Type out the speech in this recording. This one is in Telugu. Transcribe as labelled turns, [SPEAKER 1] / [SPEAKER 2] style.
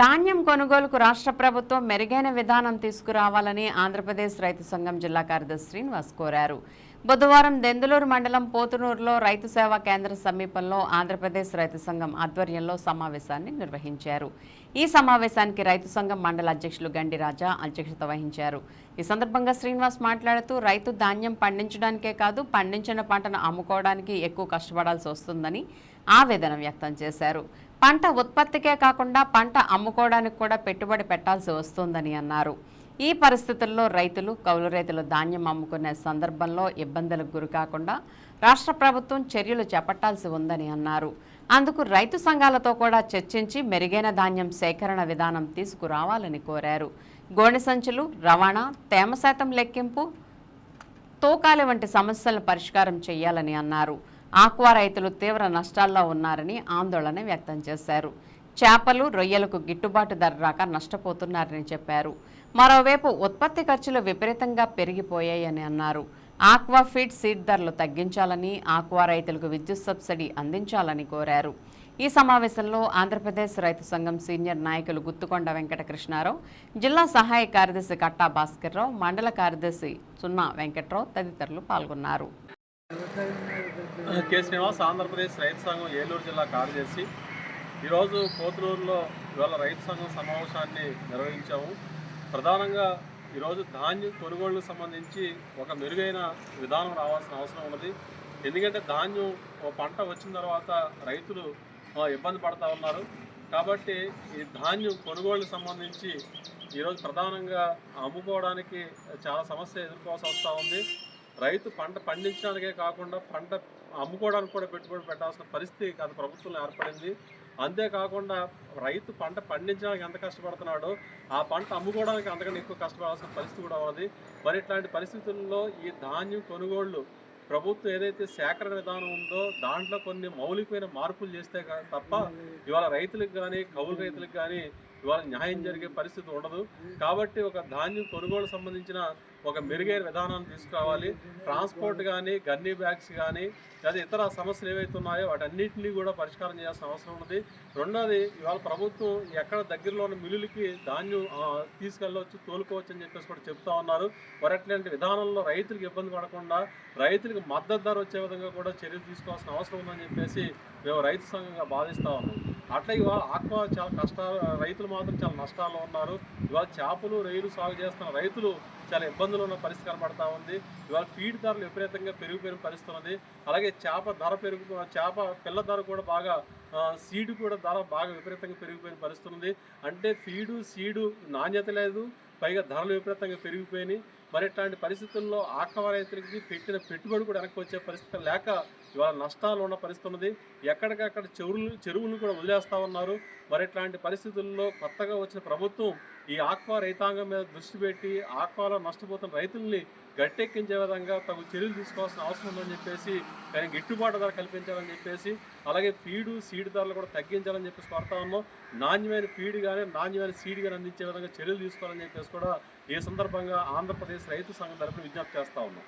[SPEAKER 1] ధాన్యం కొనుగోలుకు రాష్ట్ర ప్రభుత్వం మెరుగైన విధానం తీసుకురావాలని ఆంధ్రప్రదేశ్ రైతు సంఘం జిల్లా కార్యదర్శి శ్రీనివాస్ కోరారు. బుధవారం దెందులూరు మండలం పోతునూరులో రైతు సేవా కేంద్ర సమీపంలో ఆంధ్రప్రదేశ్ రైతు సంఘం ఆధ్వర్యంలో సమావేశాన్ని నిర్వహించారు. ఈ సమావేశానికి రైతు సంఘం మండల అధ్యక్షులు గండి రాజా అధ్యక్షత వహించారు. ఈ సందర్భంగా శ్రీనివాస్ మాట్లాడుతూ రైతు ధాన్యం పండించడానికే కాదు పండించిన పంటను అమ్ముకోవడానికి ఎక్కువ కష్టపడాల్సి వస్తుందని ఆవేదన వ్యక్తం చేశారు. పంట ఉత్పత్తికే కాకుండా పంట అమ్ముకోవడానికి కూడా పెట్టుబడి పెట్టాల్సి వస్తుందని అన్నారు. ఈ పరిస్థితుల్లో రైతులు కౌలు రైతులు ధాన్యం అమ్ముకునే సందర్భంలో ఇబ్బందులకు గురికాకుండా రాష్ట్ర ప్రభుత్వం చర్యలు చేపట్టాల్సి ఉందని అన్నారు. అందుకు రైతు సంఘాలతో కూడా చర్చించి మెరుగైన ధాన్యం సేకరణ విధానం తీసుకురావాలని కోరారు. గోనె సంచులు రవాణా తేమ శాతం లెక్కింపు తోకాలి వంటి సమస్యలను పరిష్కారం చేయాలని అన్నారు. ఆక్వా రైతులు తీవ్ర నష్టాల్లో ఉన్నారని ఆందోళన వ్యక్తం చేశారు. చేపలు రొయ్యలకు గిట్టుబాటు ధర రాక నష్టపోతున్నారని చెప్పారు. మరోవైపు ఉత్పత్తి ఖర్చులు విపరీతంగా పెరిగిపోయాయని అన్నారు. ఆక్వా ఫీడ్ సీడ్ ధరలు తగ్గించాలని ఆక్వా రైతులకు విద్యుత్ సబ్సిడీ అందించాలని కోరారు. ఈ సమావేశంలో ఆంధ్రప్రదేశ్ రైతు సంఘం సీనియర్ నాయకులు గుత్తుకొండ వెంకటకృష్ణారావు జిల్లా సహాయ కార్యదర్శి కట్టా భాస్కర్రావు మండల కార్యదర్శి సున్నా వెంకట్రావు తదితరులు పాల్గొన్నారు.
[SPEAKER 2] కె శ్రీనివాస్ ఆంధ్రప్రదేశ్ రైతు సంఘం ఏలూరు జిల్లా కార్యదర్శి. ఈరోజు కోతులూరులో ఇవాళ రైతు సంఘం సమావేశాన్ని నిర్వహించాము. ప్రధానంగా ఈరోజు ధాన్యం కొనుగోళ్ళకు సంబంధించి ఒక మెరుగైన విధానం రావాల్సిన అవసరం ఉన్నది. ఎందుకంటే ధాన్యం ఓ పంట వచ్చిన తర్వాత రైతులు ఇబ్బంది పడతా ఉన్నారు. కాబట్టి ఈ ధాన్యం కొనుగోళ్ళకు సంబంధించి ఈరోజు ప్రధానంగా అమ్ముకోవడానికి చాలా సమస్య ఎదుర్కోవాల్సి వస్తూ ఉంది. రైతు పంట పండించడానికే కాకుండా పంట అమ్ముకోవడానికి కూడా పెట్టుబడి పెట్టాల్సిన పరిస్థితి గత ప్రభుత్వం ఏర్పడింది. అంతేకాకుండా రైతు పంట పండించడానికి ఎంత కష్టపడుతున్నాడో ఆ పంట అమ్ముకోవడానికి అంతకన్నా ఎక్కువ కష్టపడాల్సిన పరిస్థితి కూడా ఉన్నది. మరి ఇట్లాంటి పరిస్థితుల్లో ఈ ధాన్యం కొనుగోళ్ళు ప్రభుత్వం ఏదైతే సేకరణ విధానం ఉందో దాంట్లో కొన్ని మౌలికమైన మార్పులు చేస్తే తప్ప ఇవాళ రైతులకు కానీ కౌలు రైతులకు కానీ ఇవాళ న్యాయం జరిగే పరిస్థితి ఉండదు. కాబట్టి ఒక ధాన్యం కొనుగోలు సంబంధించిన ఒక మెరుగైన విధానాన్ని తీసుకురావాలి. ట్రాన్స్పోర్ట్ కానీ గన్నీ బ్యాగ్స్ కానీ లేదా ఇతర సమస్యలు ఏవైతే ఉన్నాయో వాటన్నింటినీ కూడా పరిష్కారం చేయాల్సిన అవసరం ఉంది. రెండోది ఇవాళ ప్రభుత్వం ఎక్కడ దగ్గరలో ఉన్న మిల్లులకి ధాన్యం తీసుకెళ్ళవచ్చు తోలుకోవచ్చు అని చెప్పేసి కూడా చెప్తా ఉన్నారు. మరి అట్లాంటి విధానంలో రైతులకు ఇబ్బంది పడకుండా రైతులకు మద్దతు ధర వచ్చే విధంగా కూడా చర్యలు తీసుకోవాల్సిన అవసరం ఉందని చెప్పేసి మేము రైతు సంఘంగా భావిస్తా ఉన్నాం. అట్లా ఇవాళ ఆక్వా చాలా కష్టాలు రైతులు మాత్రం చాలా నష్టాల్లో ఉన్నారు. ఇవాళ చేపలు రొయ్యలు సాగు చేస్తున్న రైతులు చాలా ఇబ్బందులు ఉన్న పరిస్థితి కనబడతా ఉంది. ఇవాళ ఫీడ్ ధరలు విపరీతంగా పెరిగిపోయిన పరిస్థితి ఉంది అలాగే చేప ధర పెరుగు చేప పిల్ల ధర కూడా బాగా సీడు కూడా ధర బాగా విపరీతంగా పెరిగిపోయిన పరిస్థితి ఉంది అంటే ఫీడు సీడు నాణ్యత లేదు. పైగా ధరలు విపరీతంగా పెరిగిపోయినాయి. మరి ఇట్లాంటి పరిస్థితుల్లో ఆకవ రైతులకి పెట్టిన పెట్టుబడి కూడా వెనక్కి వచ్చే పరిస్థితి లేక ఇవాళ నష్టాలు ఉన్న పరిస్థితి ఉన్నది. ఎక్కడికక్కడ చెరువులు చెరువులు కూడా వదిలేస్తా ఉన్నారు. మరి ఇట్లాంటి పరిస్థితుల్లో కొత్తగా వచ్చిన ప్రభుత్వం ఈ ఆక్వా రైతాంగం మీద దృష్టి పెట్టి ఆక్వాలో నష్టపోతున్న రైతుల్ని గట్టెక్కించే విధంగా తగు చర్యలు తీసుకోవాల్సిన అవసరం ఉందని చెప్పేసి కానీ గిట్టుబాటు ధర కల్పించాలని చెప్పేసి అలాగే ఫీడు సీడ్ ధరలు కూడా తగ్గించాలని చెప్పేసి కోరుతా ఉన్నాం. నాణ్యమైన ఫీడ్ కానీ నాణ్యమైన సీడ్ కానీ అందించే విధంగా చర్యలు తీసుకోవాలని చెప్పేసి కూడా ఈ సందర్భంగా ఆంధ్రప్రదేశ్ రైతు సంఘం తరఫున విజ్ఞప్తి చేస్తా ఉన్నాం.